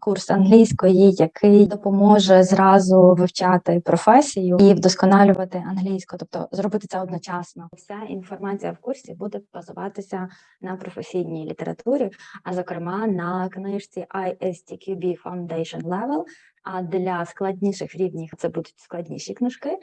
курс англійської, який допоможе зразу вивчати професію і вдосконалювати англійську, тобто зробити це одночасно. Вся інформація в курсі буде базуватися на професійній літературі, а зокрема на книжці ISTQB Foundation Level. А для складніших рівнів це будуть складніші книжки.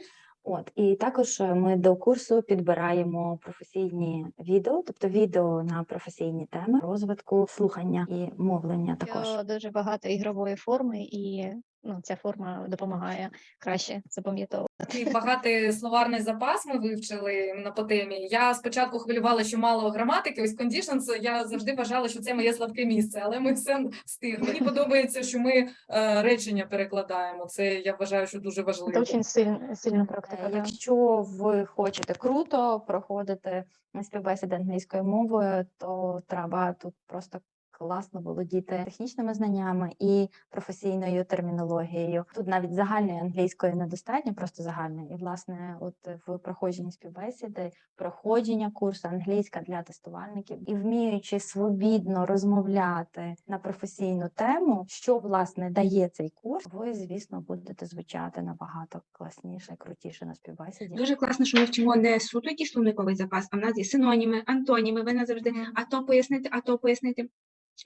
От і також е, ми до курсу підбираємо професійні відео, тобто відео на професійні теми розвитку слухання і мовлення. Також дуже багато ігрової форми, і ну, ця форма допомагає краще запам'ятовувати. Такий багатий словарний запас ми вивчили на по темі. Я спочатку хвилювала, що мало граматики. Ось conditions, я завжди вважала, що це моє слабке місце, але ми все встигли. Мені подобається, що ми е, речення перекладаємо. Це я вважаю, що дуже Це важливо. дуже сильна, сильна практика. Е. Якщо ви хочете круто проходити співбесіди англійською мовою, то треба тут просто класно володіти технічними знаннями і професійною термінологією. Тут навіть загальної англійської недостатньо, просто загальної. І власне, от в проходженні співбесіди, проходження курсу англійська для тестувальників і вміючи свобідно розмовляти на професійну тему, що власне дає цей курс, ви звісно будете звучати набагато класніше, крутіше на співбесіді. Дуже класно, що ми вчимо не суто якийсь словниковий запас, а в нас є синоніми, антоніми. Ви нас завжди а то пояснити, а то пояснити.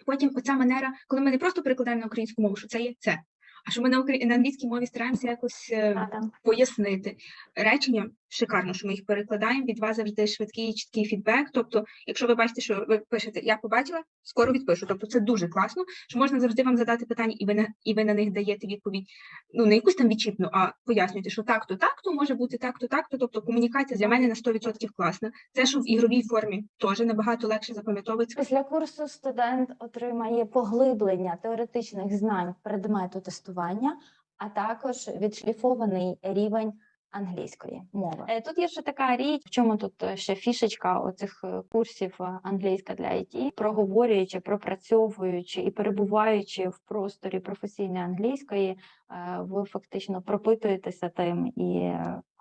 Потім оця манера, коли ми не просто перекладаємо на українську мову, що це є це, а що ми на на англійській мові стараємося якось е, да. пояснити речення. Шикарно, що ми їх перекладаємо. Від вас завжди швидкий і чіткий фідбек. Тобто, якщо ви бачите, що ви пишете Я побачила, скоро відпишу. Тобто, це дуже класно, що можна завжди вам задати питання, і ви на і ви на них даєте відповідь. Ну не якусь там відчіпну, а пояснюєте, що так-то, так-то може бути так-то, так-то. Тобто комунікація для мене на 100% класна. Це що в ігровій формі теж набагато легше запам'ятовується. Після курсу студент отримає поглиблення теоретичних знань предмету тестування, а також відшліфований рівень англійської мови. Е, Тут є ще така річ, в чому тут е, ще фішечка оцих е, курсів англійська для IT, проговорюючи, пропрацьовуючи і перебуваючи в просторі професійної англійської, ви фактично пропитуєтеся тим і.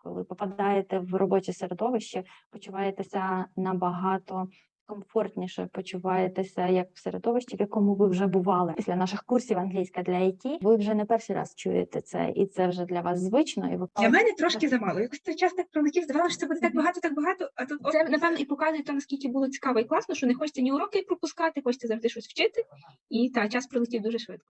Коли попадаєте в робоче середовище, почуваєтеся набагато комфортніше почуваєтеся як в середовищі, в якому ви вже бували. Після наших курсів англійська для IT ви вже не перший раз чуєте це, і це вже для вас звично. І ви Для мене трошки замало. Якось той час так пролетів, здавалося, що це буде так багато, так багато. А тут це напевно і показує то, наскільки було цікаво і класно, що не хочеться ні уроки пропускати, хочеться завжди щось вчити. І та час пролетів дуже швидко.